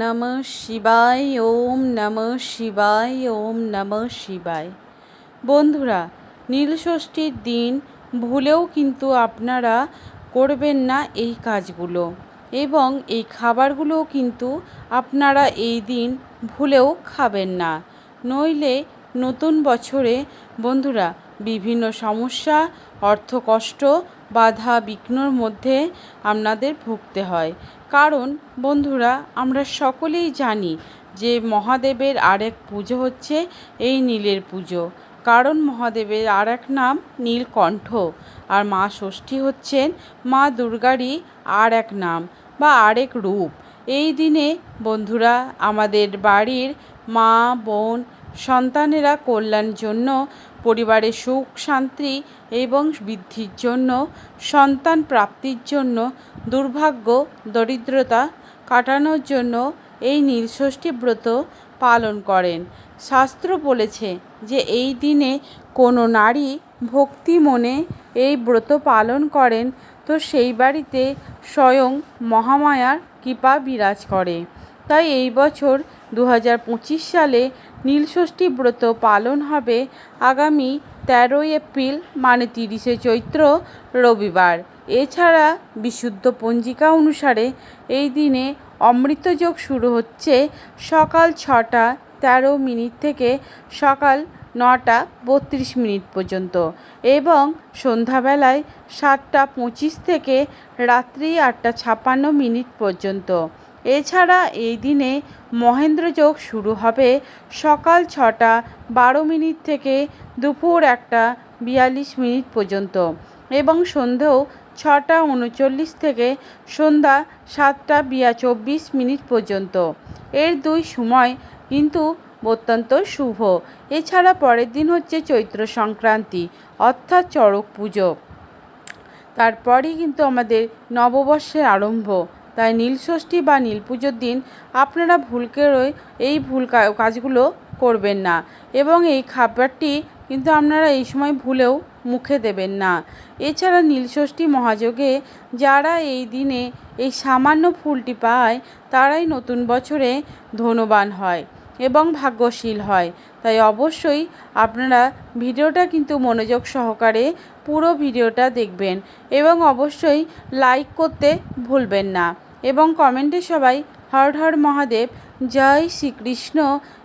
নমঃ শিবায়, ওম নমঃ শিবায়, ওম নমঃ শিবায়। বন্ধুরা, নীলষষ্ঠীর দিন ভুলেও কিন্তু আপনারা করবেন না এই কাজগুলো এবং এই খাবারগুলোও কিন্তু আপনারা এই দিন ভুলেও খাবেন না। নইলে নতুন বছরে বন্ধুরা, বিভিন্ন সমস্যা, অর্থকষ্ট, বাধা, বিঘ্নর মধ্যে আপনাদের ভুগতে হয়। কারণ, বন্ধুরা, আমরা সকলেই জানি যে মহাদেবের আরেক পুজো হচ্ছে এই নীলের পুজো। কারণ, মহাদেবের আর এক নাম নীলকণ্ঠ আর মা ষষ্ঠী হচ্ছেন মা দুর্গারই আর এক নাম বা আরেক রূপ। এই দিনে, বন্ধুরা, আমাদের বাড়ির মা, বোন, সন্তানেরা কল্যাণ জন্য পরিবারের সুখ, শান্তি এবং বৃদ্ধির জন্য, সন্তান প্রাপ্তির জন্য, দুর্ভাগ্য, দরিদ্রতা কাটানোর জন্য এই নীলষষ্ঠী ব্রত পালন করেন। শাস্ত্র বলেছে যে এই দিনে কোনো নারী ভক্তি মনে এই ব্রত পালন করেন, তো সেই বাড়িতে স্বয়ং মহামায়ার কৃপা বিরাজ করে। তাই এই বছর দু হাজার পঁচিশ সালে নীলষষ্ঠী ব্রত পালন হবে আগামী তেরোই এপ্রিল মানে তিরিশে চৈত্র রবিবার। এছাড়া বিশুদ্ধ পঞ্জিকা অনুসারে এই দিনে অমৃতযোগ শুরু হচ্ছে সকাল ছটা তেরো মিনিট থেকে সকাল নটা বত্রিশ মিনিট পর্যন্ত এবং সন্ধ্যাবেলায় সাতটা পঁচিশ থেকে রাত্রি আটটা ছাপান্ন মিনিট পর্যন্ত। এছাড়া এই দিনে মহেন্দ্র যোগ শুরু হবে সকাল ছটা, বারো মিনিট থেকে দুপুর একটা, বিয়াল্লিশ মিনিট পর্যন্ত এবং সন্ধেও ছটা উনচল্লিশ থেকে সন্ধ্যা সাতটা, বিয়া চব্বিশ মিনিট পর্যন্ত। এর দুই সময় কিন্তু অত্যন্ত শুভ। এছাড়া পরের দিন হচ্ছে চৈত্র সংক্রান্তি, অর্থাৎ চড়ক পুজো। তারপরেই কিন্তু আমাদের নববর্ষের আরম্ভ। তাই নীলষষ্ঠী বা নীল পুজোর দিন আপনারা ভুল করে এই ভুল কাজগুলো করবেন না। এবং এই খাবারটি কিন্তু আপনারা এই সময় ভুলেও মুখে দেবেন না। এছাড়া নীলষষ্ঠী মহাযোগে যারা এই দিনে এই সামান্য ফুলটি পায়, তারাই নতুন বছরে ধনবান হয় এবং ভাগ্যশীল হয়। তাই অবশ্যই আপনারা ভিডিওটা কিন্তু মনোযোগ সহকারে পুরো ভিডিওটা দেখবেন এবং অবশ্যই লাইক করতে ভুলবেন না। এবং কমেন্টে সবাই হর হর মহাদেব, জয় শ্রীকৃষ্ণ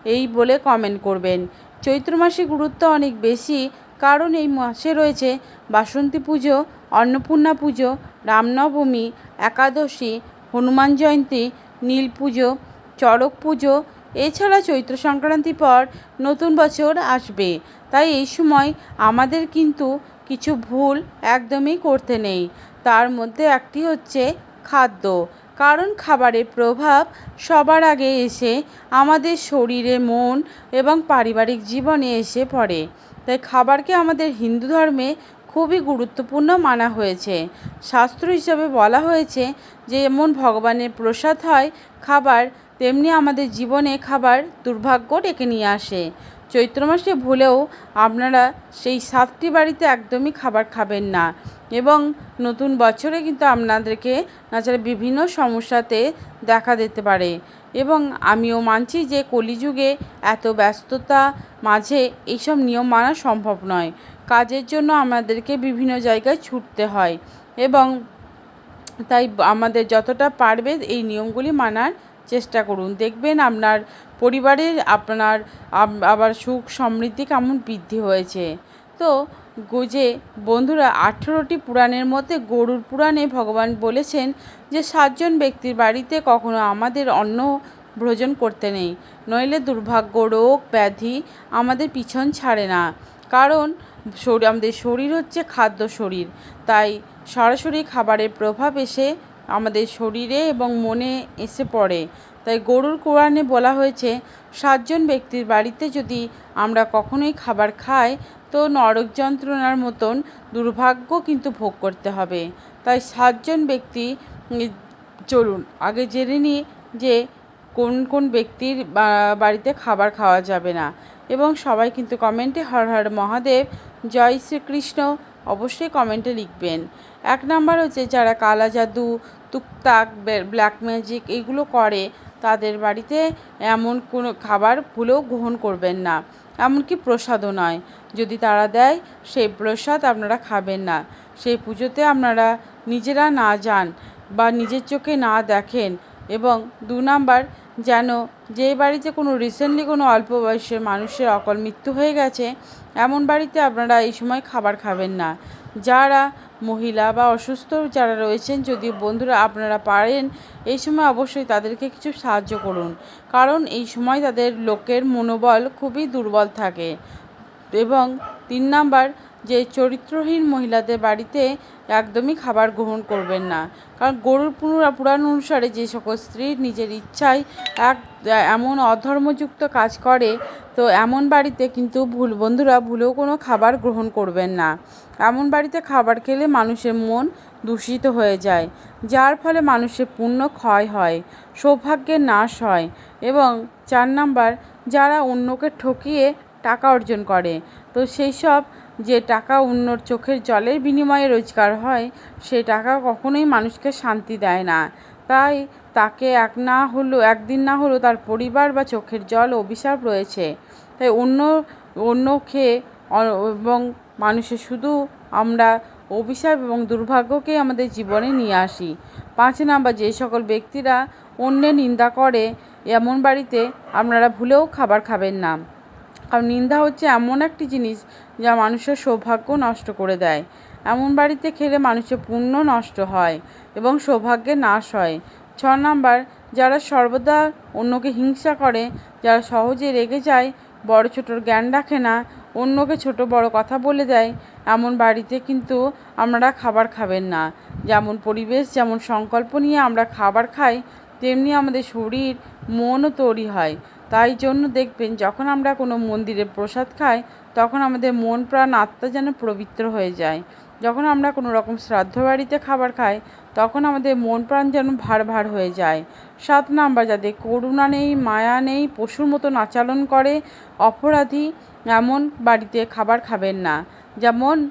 এই বলে কমেন্ট করবেন। চৈত্র মাসে গুরুত্ব অনেক বেশি, কারণ এই মাসে রয়েছে বাসন্তী পুজো, অন্নপূর্ণা পুজো, রামনবমী, একাদশী, হনুমান জয়ন্তী, নীল পুজো, চড়ক পুজো। এছাড়া চৈত্র সংক্রান্তি পর নতুন বছর আসবে। তাই এই সময় আমাদের কিন্তু কিছু ভুল একদমই করতে নেই। তার মধ্যে একটি হচ্ছে খাদ্য। কারণ খাবারের প্রভাব সবার আগে এসে আমাদের শরীরে মন এবং পারিবারিক জীবনে এসে পড়ে। তাই খাবারকে আমাদের হিন্দু ধর্মে খুবই গুরুত্বপূর্ণ মানা হয়েছে। শাস্ত্র হিসাবে বলা হয়েছে যে এমন ভগবানের প্রসাদ হয় খাবার, তেমনি আমাদের জীবনে খাবার দুর্ভাগ্য ডেকে নিয়ে আসে। চৈত্র মাসে ভুলেও আপনারা সেই সাতটি বাড়িতে একদমই খাবার খাবেন না। এবং নতুন বছরে কিন্তু আপনাদেরকে নাচারা বিভিন্ন সমস্যাতে দেখা দিতে পারে। এবং আমিও মানছি যে কলিযুগে এত ব্যস্ততা মাঝে এইসব নিয়ম মানা সম্ভব নয়। কাজের জন্য আমাদেরকে বিভিন্ন জায়গায় ছুটতে হয়। এবং তাই আমাদের যতটা পারবে এই নিয়মগুলি মানার চেষ্টা করুন। দেখবেন আপনার পরিবারের আপনার আবার সুখ সমৃদ্ধি কেমন বৃদ্ধি হয়েছে। তো যে বন্ধুরা আঠেরোটি পুরাণের মধ্যে গরুর পুরাণে ভগবান বলেছেন যে সাতজন ব্যক্তির বাড়িতে কখনো আমাদের অন্ন ভোজন করতে নেই, নইলে দুর্ভাগ্য, রোগ, ব্যাধি আমাদের পিছন ছাড়ে না। কারণ শরীর, আমাদের শরীর হচ্ছে খাদ্য শরীর, তাই সরাসরি খাবারের প্রভাব এসে আমাদের শরীরে এবং মনে এসে পড়ে। তাই গরুর কোরআনে বলা হয়েছে, সাতজন ব্যক্তির বাড়িতে যদি আমরা কখনোই খাবার খাই, তো নরক যন্ত্রণার মতন দুর্ভাগ্য কিন্তু ভোগ করতে হবে। তাই সাতজন ব্যক্তি চলুন, আগে জেনে নিই যে কোন কোন ব্যক্তির বাড়িতে খাবার খাওয়া যাবে না। এবং সবাই কিন্তু কমেন্টে হর হর মহাদেব, জয় শ্রীকৃষ্ণ অবশ্যই কমেন্টে লিখবেন। এক নাম্বার হচ্ছে যারা কালা জাদু, তুকতাক ব্ল্যাক ম্যাজিক এগুলো করে, তাদের বাড়িতে এমন কোনো খাবার ভুলেও গ্রহণ করবেন না। এমনকি প্রসাদও নয়। যদি তারা দেয়, সেই প্রসাদ আপনারা খাবেন না। সেই পুজোতে আপনারা নিজেরা না যান বা নিজের চোখে না দেখেন এবং দু নাম্বার যেন যে বাড়িতে কোনো রিসেন্টলি কোনো অল্প বয়সের মানুষের অকল মৃত্যু হয়ে গেছে, এমন বাড়িতে আপনারা এই সময় খাবার খাবেন না। যারা মহিলা বা অসুস্থ যারা রয়েছেন, যদি বন্ধুরা আপনারা পারেন, এই সময় অবশ্যই তাদেরকে কিছু সাহায্য করুন। কারণ এই সময় তাদের লোকের মনোবল খুবই দুর্বল থাকে। এবং তিন নাম্বার যে চরিত্রহীন মহিলাদের বাড়িতে একদমই খাবার গ্রহণ করবেন না। কারণ গরুর পুরা পুরাণ অনুসারে যে সকল স্ত্রী নিজের ইচ্ছায় এক, এমন অধর্মযুক্ত কাজ করে, তো এমন বাড়িতে কিন্তু ভুল বন্ধুরা ভুলেও কোনো খাবার গ্রহণ করবেন না। এমন বাড়িতে খাবার খেলে মানুষের মন দূষিত হয়ে যায়, যার ফলে মানুষের পুণ্য ক্ষয় হয়, সৌভাগ্যের নাশ হয় এবং চার নাম্বার, যারা অন্যকে ঠকিয়ে টাকা অর্জন করে, তো সেই সব যে টাকা অন্যর চোখের জলের বিনিময়ে রোজগার হয়, সে টাকা কখনোই মানুষকে শান্তি দেয় না। তাই তাকে এক না হলেও একদিন না হলেও তার পরিবার বা চোখের জল অভিশাপ রয়েছে। তাই অন্য অন্য খেয়ে এবং মানুষের শুধু আমরা অভিশাপ এবং দুর্ভাগ্যকেই আমাদের জীবনে নিয়ে আসি। পাঁচ নাম্বার, যে সকল ব্যক্তিরা অন্যের নিন্দা করে, এমন বাড়িতে আপনারা ভুলেও খাবার খাবেন না। কারণ নিন্দা হচ্ছে এমন একটি জিনিস যা মানুষের সৌভাগ্য নষ্ট করে দেয়। এমন বাড়িতে খেলে মানুষের পুণ্য নষ্ট হয় এবং সৌভাগ্যের নাশ হয়। ছ নাম্বার, যারা সর্বদা অন্যকে হিংসা করে, যারা সহজে রেগে যায়, বড় ছোটোর জ্ঞান রাখে না, অন্যকে ছোট বড় কথা বলে দেয়, এমন বাড়িতে কিন্তু আমরা খাবার খাবেন না। যেমন পরিবেশ, যেমন সংকল্প নিয়ে আমরা খাবার খাই, তেমনি আমাদের শরীর মনও তৈরি হয়। তাই জন্য দেখবেন যখন আমরা কোনো মন্দিরে প্রসাদ খাই, তখন আমাদের মন প্রাণ, আত্মা যেন পবিত্র হয়ে যায়। যখন আমরা কোনো রকম শ্রাদ্ধ বাড়িতে খাবার খাই, তখন আমাদের মন প্রাণ যেন ভার ভার হয়ে যায়। সাত নাম্বার, যাদের করুণা নেই, মায়া নেই, পশুর মতন আচরণ করে, অপরাধী এমন বাড়িতে খাবার খাবেন না। যেমন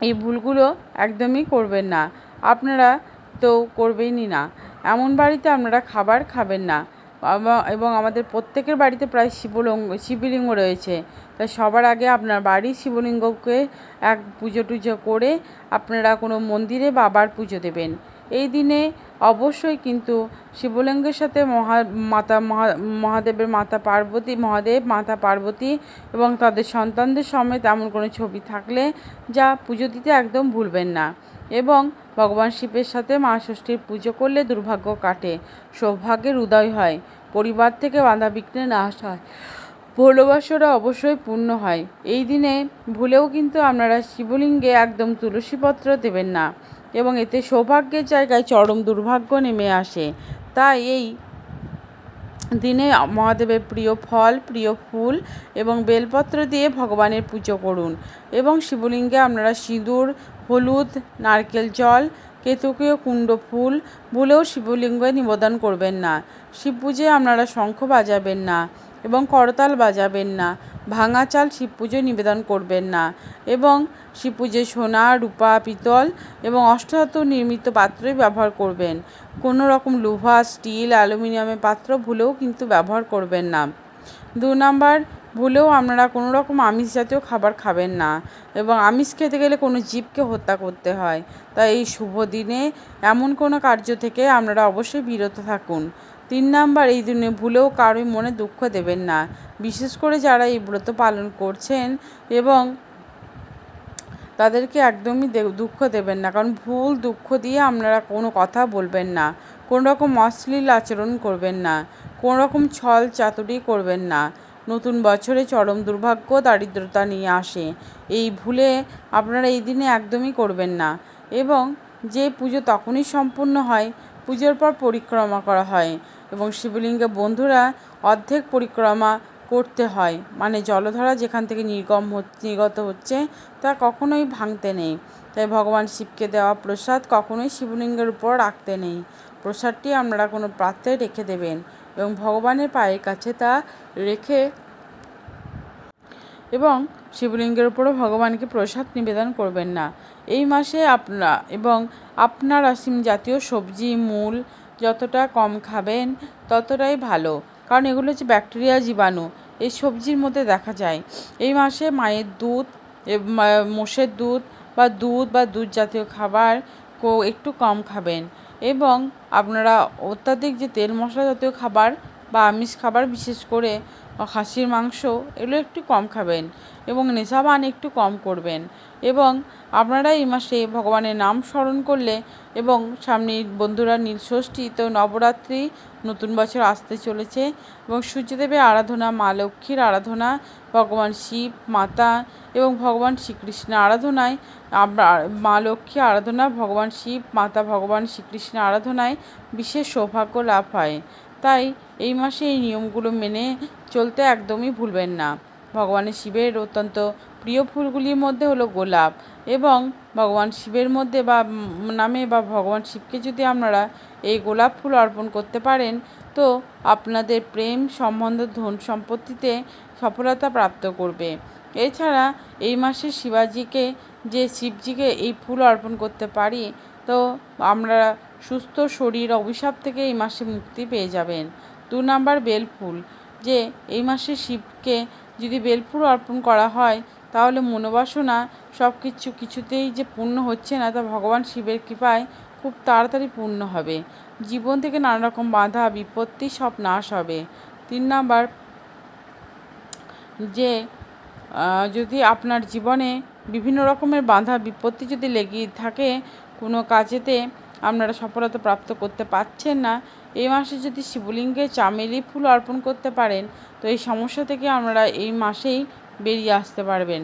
এই ভুলগুলো একদমই করবেন না। আপনারা তো করবেনই না। এমন বাড়িতে আপনারা খাবার খাবেন না। এবং আমাদের প্রত্যেকের বাড়িতে প্রায় শিবলিঙ্গ শিবলিঙ্গ রয়েছে। তাই সবার আগে আপনার বাড়ির শিবলিঙ্গকে এক পুজো টুজো করে আপনারা কোনো মন্দিরে বাবার পুজো দেবেন। এই দিনে অবশ্যই কিন্তু শিবলিঙ্গের সাথে মহা, মাতা, মহা, মহাদেবের মাতা পার্বতী, মহাদেব, মাতা পার্বতী এবং তাদের সন্তানদের সমেত এমন কোনো ছবি থাকলে যা পুজো দিতে একদম ভুলবেন না। এবং ভগবান শিবের সাথে মা ষষ্ঠীর পুজো করলে দুর্ভাগ্য কাটে, সৌভাগ্যের উদয় হয়, পরিবার থেকে বাধা বিঘ্নে নাশ হয় ভালোবাসাটা অবশ্যই পূর্ণ হয়। এই দিনে ভুলেও কিন্তু আপনারা শিবলিঙ্গে একদম তুলসীপত্র দেবেন না। এবং এতে সৌভাগ্যের জায়গায় চরম দুর্ভাগ্য নেমে আসে। তাই এই দিনে মহাদেবের প্রিয় ফল, প্রিয় ফুল এবং বেলপত্র দিয়ে ভগবানের পুজো করুন এবং শিবলিঙ্গে আপনারা সিঁদুর, হলুদ, নারকেল জল, কেতুকীয় কুণ্ড ফুল ভুলেও শিবলিঙ্গে নিবেদন করবেন না। শিব পুজোয় আপনারা শঙ্খ বাজাবেন না এবং করতাল বাজাবেন না। ভাঙা চাল শিব পুজোয় নিবেদন করবেন না এবং শিব সোনা, রূপা, পিতল এবং অষ্টধাতু নির্মিত পাত্রই ব্যবহার করবেন। কোনো রকম লোহা, স্টিল, অ্যালুমিনিয়ামের পাত্র ভুলেও কিন্তু ব্যবহার করবেন না। দু নাম্বার, ভুলেও আপনারা কোনো রকম আমিষ জাতীয় খাবার খাবেন না এবং আমিষ খেতে গেলে কোনো জীবকে হত্যা করতে হয়। তাই এই শুভ দিনে এমন কোনো কার্য থেকে আপনারা অবশ্যই বিরত থাকুন। তিন নাম্বার, এই দিনে ভুলেও কারোই মনে দুঃখ দেবেন না। বিশেষ করে যারা এই ব্রত পালন করছেন এবং তাদেরকে একদমই দুঃখ দেবেন না। কারণ ভুল, দুঃখ দিয়ে আপনারা কোনো কথা বলবেন না। কোনো রকম অশ্লীল আচরণ করবেন না। কোনো রকম ছল চাতুরি করবেন না। নতুন বছরে চরম দুর্ভাগ্য, দারিদ্রতা নিয়ে আসে। এই ভুলে আপনারা এই দিনে একদমই করবেন না। এবং যে পুজো তখনই সম্পূর্ণ হয় পুজোর পর পরিক্রমা করা হয় এবং শিবলিঙ্গে বন্ধুরা অর্ধেক পরিক্রমা করতে হয়। মানে জলধারা যেখান থেকে নির্গম নির্গত হচ্ছে, তা কখনোই ভাঙতে নেই। তাই ভগবান শিবকে দেওয়া প্রসাদ কখনোই শিবলিঙ্গের উপর রাখতে নেই। প্রসাদটি আপনারা কোনো পাত্রে রেখে দেবেন এবং ভগবানের পায়ের কাছে তা রেখে এবং শিবলিঙ্গের উপরও ভগবানকে প্রসাদ নিবেদন করবেন না। এই মাসে আপনারা এবং আপনার আসিম জাতীয় সবজি, মূল যতটা কম খাবেন ততটাই ভালো। কারণ এগুলো হচ্ছে ব্যাকটেরিয়া জীবাণু। এই সবজির মধ্যে দেখা যায়, এই মাসে মায়ের দুধ মোষের দুধ বা দুধ বা দুধ জাতীয় খাবার একটু কম খাবেন। এবং আপনারা অত্যাধিক যে তেল মশলা জাতীয় খাবার বা আমিষ খাবার, বিশেষ করে খাসির মাংস, এগুলো একটু কম খাবেন এবং নেশাবান একটু কম করবেন। এবং আপনারা এই মাসে ভগবানের নাম স্মরণ করলে এবং সামনে বন্ধুরা নীলষষ্ঠী তো নবরাত্রি, নতুন বছর আসতে চলেছে এবং সূর্যদেবের আরাধনা, মা লক্ষ্মীর আরাধনা, ভগবান শিব, মাতা এবং ভগবান শ্রীকৃষ্ণের আরাধনায়, আমরা মা লক্ষ্মী আরাধনা, ভগবান শিব, মাতা ভগবান শ্রীকৃষ্ণের আরাধনায় বিশেষ সৌভাগ্য লাভ হয়। তাই এই মাসে এই নিয়মগুলো মেনে চলতে একদমই ভুলবেন না। ভগবানের শিবের অত্যন্ত প্রিয় ফুলগুলির মধ্যে হলো গোলাপ এবং ভগবান শিবের মধ্যে বা নামে বা ভগবান শিবকে যদি আপনারা এই গোলাপ ফুল অর্পণ করতে পারেন, তো আপনাদের প্রেম সম্বন্ধ, ধন সম্পত্তিতে সফলতা প্রাপ্ত করবে। এছাড়া এই মাসে শিবাজিকে, যে শিবজিকে এই ফুল অর্পণ করতে পারি, তো আমরা সুস্থ শরীর অভিশাপ থেকে এই মাসে মুক্তি পেয়ে যাবেন। দু নাম্বার বেলফুল, যে এই মাসে শিবকে যদি বেলফুল অর্পণ করা হয়, তাহলে মনোবাসনা সব কিছু কিছুতেই যে পূর্ণ হচ্ছে না, তা ভগবান শিবের কৃপায় খুব তাড়াতাড়ি পূর্ণ হবে। জীবন থেকে নানা রকম বাধা, বিপত্তি সব নাশ হবে। তিন নাম্বার, যে যদি আপনার জীবনে বিভিন্ন রকমের বাধা, বিপত্তি যদি লেগে থাকে কোনো কাজেতে আপনারা সফলতা প্রাপ্ত করতে পারছেন না। এই মাসে যদি শিবলিঙ্গে চামেলি ফুল অর্পণ করতে পারেন, তো এই সমস্যা থেকে আপনারা এই মাসেই বেরিয়ে আসতে পারবেন।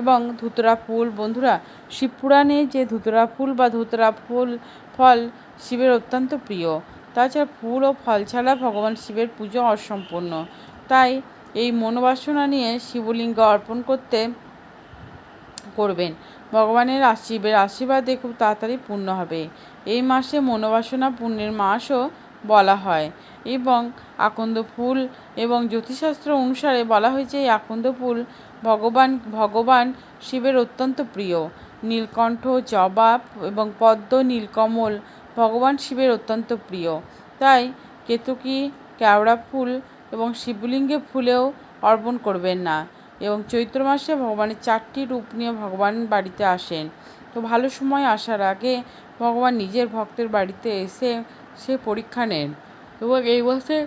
এবং ধুতরা ফুল, বন্ধুরা শিবপুরাণে যে ধুতরা ফুল বা ধুতরা ফুল, ফল শিবের অত্যন্ত প্রিয়। তাছাড়া ফুল ও ফল ছাড়া ভগবান শিবের পুজো অসম্পূর্ণ। তাই এই মনোবাসনা নিয়ে শিবলিঙ্গ অর্পণ করতে করবেন। ভগবানের আশীর্বের আশীর্বাদে খুব তাড়াতাড়ি পূর্ণ হবে। এই মাসে মনোবাসনা পূর্ণের মাসও বলা হয় এবং আকন্দ ফুল এবং জ্যোতিষশাস্ত্র অনুসারে বলা হয়েছে, এই আকন্দ ফুল ভগবান ভগবান শিবের অত্যন্ত প্রিয়। নীলকণ্ঠ, জবাব এবং পদ্ম, নীলকমল ভগবান শিবের অত্যন্ত প্রিয়। তাই কেতকী, কেওড়া ফুল এবং শিবলিঙ্গে ফুলেও অর্পণ করবেন না। এবং চৈত্র মাসে ভগবানের চারটি রূপ নিয়ে ভগবান বাড়িতে আসেন। তো ভালো সময় আসার আগে ভগবান নিজের ভক্তের বাড়িতে এসে সে পরীক্ষা নেন এবং এই মাসে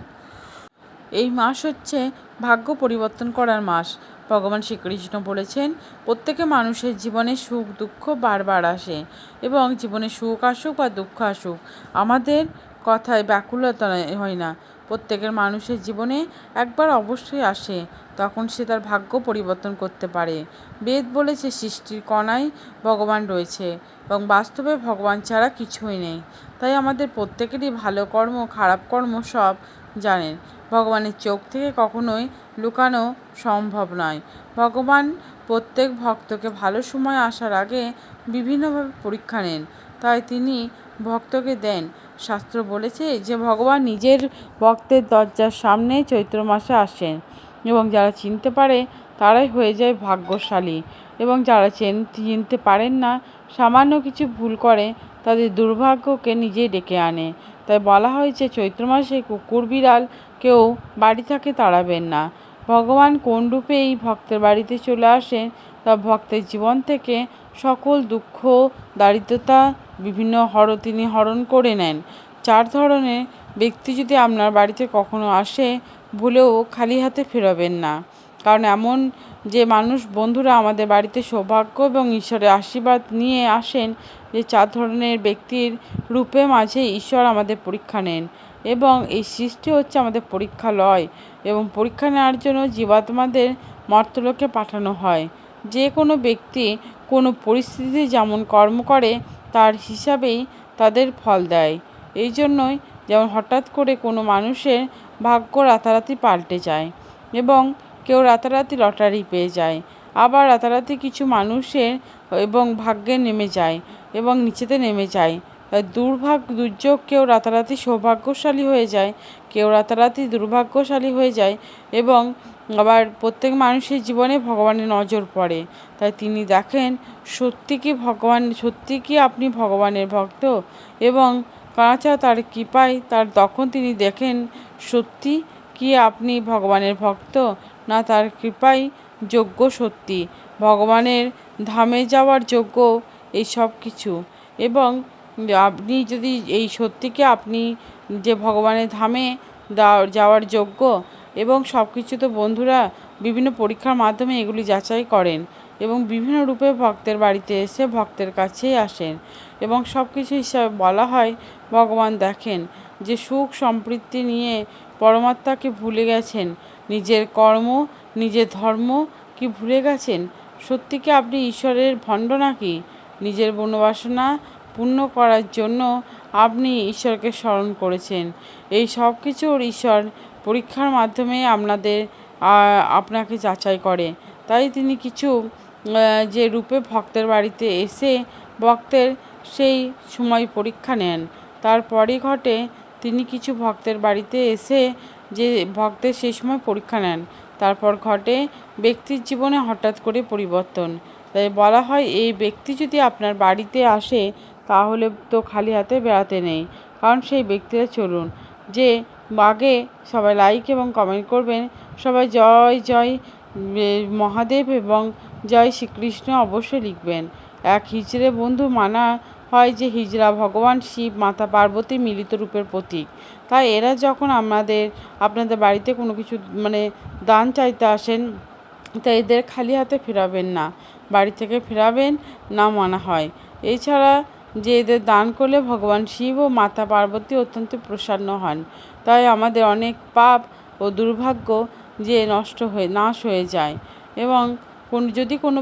এই মাস হচ্ছে ভাগ্য পরিবর্তন করার মাস। ভগবান শ্রীকৃষ্ণ বলেছেন, প্রত্যেকে মানুষের জীবনে সুখ দুঃখ বারবার আসে এবং জীবনে সুখ আসুক বা দুঃখ আসুক, আমাদের কথায় ব্যাকুলতা হয় না। প্রত্যেকের মানুষের জীবনে একবার অবশ্যই আসে, তখন সে তার ভাগ্য পরিবর্তন করতে পারে। বেদ বলেছে, সৃষ্টির কণায় ভগবান রয়েছে এবং বাস্তবে ভগবান ছাড়া কিছুই নেই। তাই আমাদের প্রত্যেকেরই ভালো কর্ম, খারাপ কর্ম সব জানেন। ভগবানের চোখ থেকে কখনোই লুকানো সম্ভব নয়। ভগবান প্রত্যেক ভক্তকে ভালো সময় আসার আগে বিভিন্নভাবে পরীক্ষা নেন। তাই তিনি ভক্তকে দেন শাস্ত্র বলেছে যে ভগবান নিজের ভক্তের দরজার সামনে চৈত্র মাসে আসেন এবং যারা চিনতে পারে তারাই হয়ে যায় ভাগ্যশালী এবং যারা চেন, চিনতে পারেন না, সামান্য কিছু ভুল করে, তাদের দুর্ভাগ্যকে নিজেই ডেকে আনে। তাই বলা হয়েছে চৈত্র মাসে কুকুর বিড়াল কেউ বাড়ি থেকে তাড়াবেন না। ভগবান কোন রূপে এই ভক্তের বাড়িতে চলে আসেন, তা ভক্তের জীবন থেকে সকল দুঃখ, দারিদ্রতা বিভিন্ন হর তিনি হরণ করে নেন। চার ধরনের ব্যক্তি যদি আপনার বাড়িতে কখনো আসে, ভুলেও খালি হাতে ফেরাবেন না। কারণ এমন যে মানুষ, বন্ধুরা আমাদের বাড়িতে সৌভাগ্য এবং ঈশ্বরের আশীর্বাদ নিয়ে আসেন, যে চার ধরনের ব্যক্তির রূপে মাঝে ঈশ্বর আমাদের পরীক্ষা নেন এবং এই সৃষ্টি হচ্ছে আমাদের পরীক্ষা লয় এবং পরীক্ষা নেওয়ার জন্য জীবাত্মাদের মর্তলোকে পাঠানো হয়। যে কোনো ব্যক্তি কোনো পরিস্থিতিতে যেমন কর্ম করে, তার হিসাবেই তাদের ফল দেয়। এই জন্যই যেমন হঠাৎ করে কোনো মানুষের ভাগ্য রাতারাতি পাল্টে যায় এবং কেউ রাতারাতি লটারি পেয়ে যায়, আবার রাতারাতি কিছু মানুষের এবং ভাগ্যে নেমে যায় এবং নিচেতে নেমে যায়। দুর্ভাগ্য, দুর্যোগ কেউ রাতারাতি সৌভাগ্যশালী হয়ে যায়, কেউ রাতারাতি দুর্ভাগ্যশালী হয়ে যায় এবং আবার প্রত্যেক মানুষের জীবনে ভগবানের নজর পড়ে। তাই তিনি দেখেন, সত্যি কি ভগবান, সত্যি কি আপনি ভগবানের ভক্ত? এবং কাঁচা তার কৃপায়, তার তখন তিনি দেখেন, সত্যি কি আপনি ভগবানের ভক্ত? না, তার কৃপায় যোগ্য সত্যি। ভগবানের ধামে যাওয়ার যোগ্য এই সব কিছু। এবং আপনি যদি এই সত্যিকে আপনি যে ভগবানের ধামে যাওয়ার যোগ্য এবং সব কিছু তো বন্ধুরা বিভিন্ন পরীক্ষার মাধ্যমে এগুলি যাচাই করেন এবং বিভিন্ন রূপে ভক্তের বাড়িতে এসে ভক্তের কাছেই আসেন এবং সব কিছু হিসাবে বলা হয়, ভগবান দেখেন যে সুখ সম্পৃক্তি নিয়ে পরমাত্মাকে ভুলে গেছেন? নিজের কর্ম, নিজের ধর্ম কি ভুলে গেছেন? সত্যি কি আপনি ঈশ্বরের ভণ্ড নাকি? নিজের বনবাসনা পূর্ণ করার জন্য আপনি ঈশ্বরকে স্মরণ করেছেন। এই সব কিছুর ঈশ্বর পরীক্ষার মাধ্যমে আপনাদের আপনাকে যাচাই করে। তাই তিনি কিছু যে রূপে ভক্তের বাড়িতে এসে ভক্তের সেই সময় পরীক্ষা নেন। তারপরে ঘটে তিনি কিছু ভক্তের বাড়িতে এসে যে ভক্তের সেই সময় পরীক্ষা নেন। তারপর ঘটে ব্যক্তির জীবনে হঠাৎ করে পরিবর্তন। তাই বলা হয়, এই ব্যক্তি যদি আপনার বাড়িতে আসে, তাহলে তো খালি হাতে বেড়াতে নেই। কারণ সেই ব্যক্তিরা চলুন। যে আগে সবাই লাইক এবং কমেন্ট করবেন। সবাই জয় জয় মহাদেব এবং জয় শ্রীকৃষ্ণ অবশ্যই লিখবেন। এক হিজড়ে বন্ধু মানা হয় যে হিজড়া ভগবান শিব, মাতা পার্বতী মিলিত রূপের প্রতীক। তাই এরা যখন আমাদের, আপনাদের বাড়িতে কোনো কিছু মানে দান চাইতে আসেন, তাই এদের খালি হাতে ফেরাবেন না। বাড়ি থেকে ফেরাবেন, না মানা হয়। এছাড়া যে এদের দান করলে ভগবান শিব ও মাতা পার্বতী অত্যন্ত প্রসন্ন হন। তাই আমাদের অনেক পাপ ও দুর্ভাগ্য যে নষ্ট হয়ে, নাশ হয়ে যায়। এবং কোন, যদি কোনো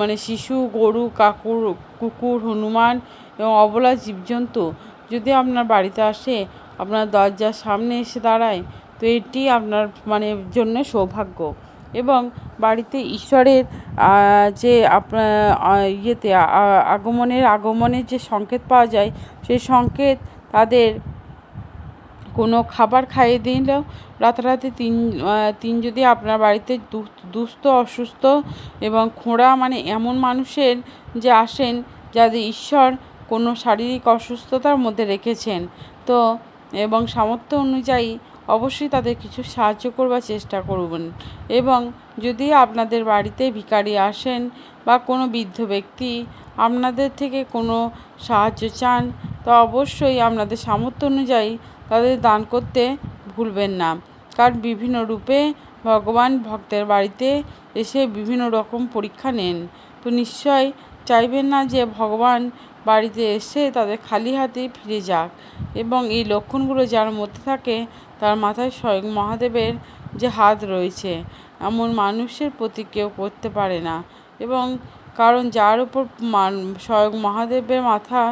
মানে শিশু, গরু, কাকুর, কুকুর, হনুমান এবং অবলা জীবজন্তু যদি আপনার বাড়িতে আসে, আপনার দরজার সামনে এসে দাঁড়ায়, তো এটি আপনার মানে জন্য সৌভাগ্য। এবং বাড়িতে ঈশ্বরের যে আপনার ইয়েতে আগমনের আগমনের যে সংকেত পাওয়া যায়, সেই সংকেত তাদের কোনো খাবার খাইয়ে দিল। রাতারাতি তিন তিন যদি আপনার বাড়িতে দুস্থ, অসুস্থ এবং খোঁড়া মানে এমন মানুষের যে আসেন যাদের ঈশ্বর কোনো শারীরিক অসুস্থতার মধ্যে রেখেছেন। তো এবং সামর্থ্য অনুযায়ী অবশ্যই তাদের কিছু সাহায্য করবার চেষ্টা করবেন এবং যদি আপনাদের বাড়িতে ভিখারি আসেন বা কোনো বৃদ্ধ ব্যক্তি আপনাদের থেকে কোনো সাহায্য চান, তো অবশ্যই আপনাদের সামর্থ্য অনুযায়ী তাদের দান করতে ভুলবেন না। কারণ বিভিন্ন রূপে ভগবান ভক্তের বাড়িতে এসে বিভিন্ন রকম পরীক্ষা নেন। তো নিশ্চয় চাইবেন না যে ভগবান বাড়িতে এসে তাদের খালি হাতে ফিরে যাক এবং এই লক্ষণগুলো যার মধ্যে থাকে তার মাথায় স্বয়ং মহাদেবের যে হাত রয়েছে, এমন মানুষের প্রতি কেউ করতে পারে না। এবং কারণ যার উপর স্বয়ং মহাদেবের মাথা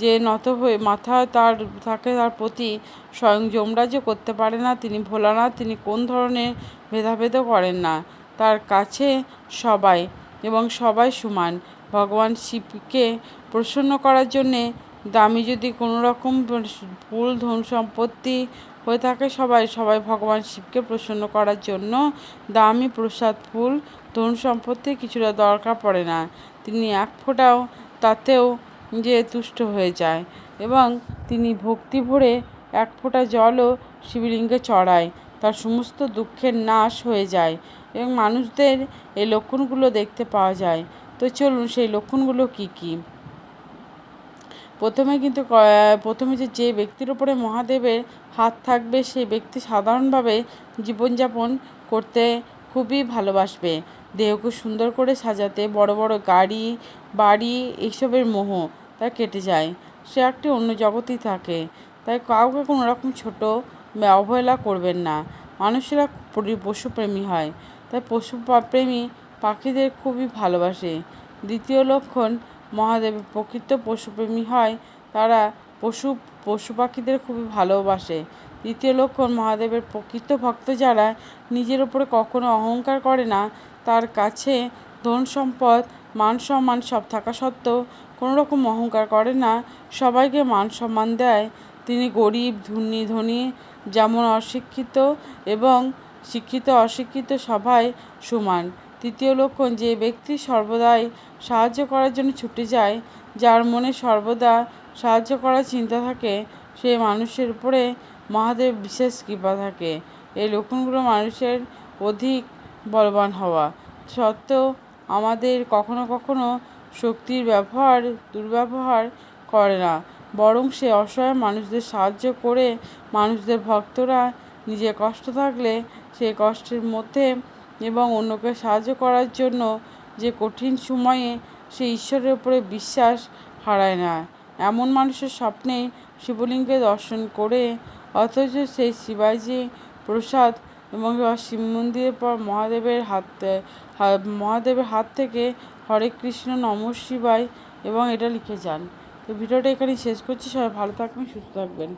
যে নত হয়ে মাথা তার, থাকে তার প্রতি স্বয়ং যমরাজও করতে পারে না, তিনি ভোলানাথ, তিনি কোন ধরনের ভেদাভেদও করেন না। তার কাছে সবাই এবং সবাই সমান। ভগবান শিবকে প্রসন্ন করার জন্যে দামি যদি কোনো রকম ফুল ধন সম্পত্তি হয়ে থাকে সবাই সবাই ভগবান শিবকে প্রসন্ন করার জন্য দামি প্রসাদ, ফুল, ধন সম্পত্তি কিছুটা দরকার পড়ে না। তিনি এক ফোঁটাও তাতেও যে তুষ্ট হয়ে যায় এবং তিনি ভক্তি ভরে এক ফোঁটা জলও শিবলিঙ্গে চড়ায়। তার সমস্ত দুঃখের নাশ হয়ে যায় এবং মানুষদের এই লক্ষণগুলো দেখতে পাওয়া যায়। তো চলুন সেই লক্ষণগুলো কি কী? প্রথমে কিন্তু প্রথমে যে যে ব্যক্তির ওপরে মহাদেবের হাত থাকবে, সেই ব্যক্তি সাধারণভাবে জীবনযাপন করতে খুবই ভালোবাসবে। দেহকে সুন্দর করে সাজাতে, বড় বড় গাড়ি, বাড়ি, এইসবের মোহ। তার কেটে যায়। সে একটি অন্য জগতেই থাকে। তাই কাউকে কোনো রকম ছোটো অবহেলা করবেন না। মানুষেরা পশুপ্রেমী হয়। তাই পশু প্রেমী পাখিদের খুবই ভালোবাসে। দ্বিতীয় লক্ষণ মহাদেব প্রকৃত পশুপ্রেমী হয়। তারা পশু পশু পাখিদের খুবই ভালোবাসে। দ্বিতীয় লক্ষণ, মহাদেবের প্রকৃত ভক্ত যারা নিজের ওপরে কখনো অহংকার করে না, তার কাছে ধন সম্পদ, মান সম্মান সব থাকা সত্ত্বেও কোনো রকম অহংকার করে না। সবাইকে মান সম্মান দেয়। তিনি গরিব, ধনী ধনী, যেমন অশিক্ষিত এবং শিক্ষিত, অশিক্ষিত সবাই সমান। তৃতীয় লক্ষণ যে ব্যক্তি সর্বদাই সাহায্য করার জন্য ছুটে যায়, যার মনে সর্বদা সাহায্য করার চিন্তা থাকে সেই মানুষের উপরে মহাদেব বিশেষ কৃপা থাকে। এই লক্ষণগুলো মানুষের অধিক বলবান হওয়া সত্ত্বেও আমাদের কখনো কখনো শক্তির ব্যবহার, দুর্ব্যবহার করে না। বরং সে অসহায় মানুষদের সাহায্য করে মানুষদের ভক্তরা নিজে কষ্ট থাকলে সেই কষ্টের মধ্যে এবং অন্যকে সাহায্য করার জন্য যে কঠিন সময়ে সে ঈশ্বরের উপরে বিশ্বাস হারায় না। এমন মানুষের স্বপ্নে শিবলিঙ্গে দর্শন করে, অথচ সেই শিবাজি প্রসাদ এবং শিব মন্দিরের পর মহাদেবের হাত মহাদেবের হাত থেকে হরে কৃষ্ণ, নম শিবায় এবং এটা লিখে যান। তো ভিডিওটা এখানে শেষ করছি। সবাই ভালো থাকবেন, সুস্থ থাকবেন।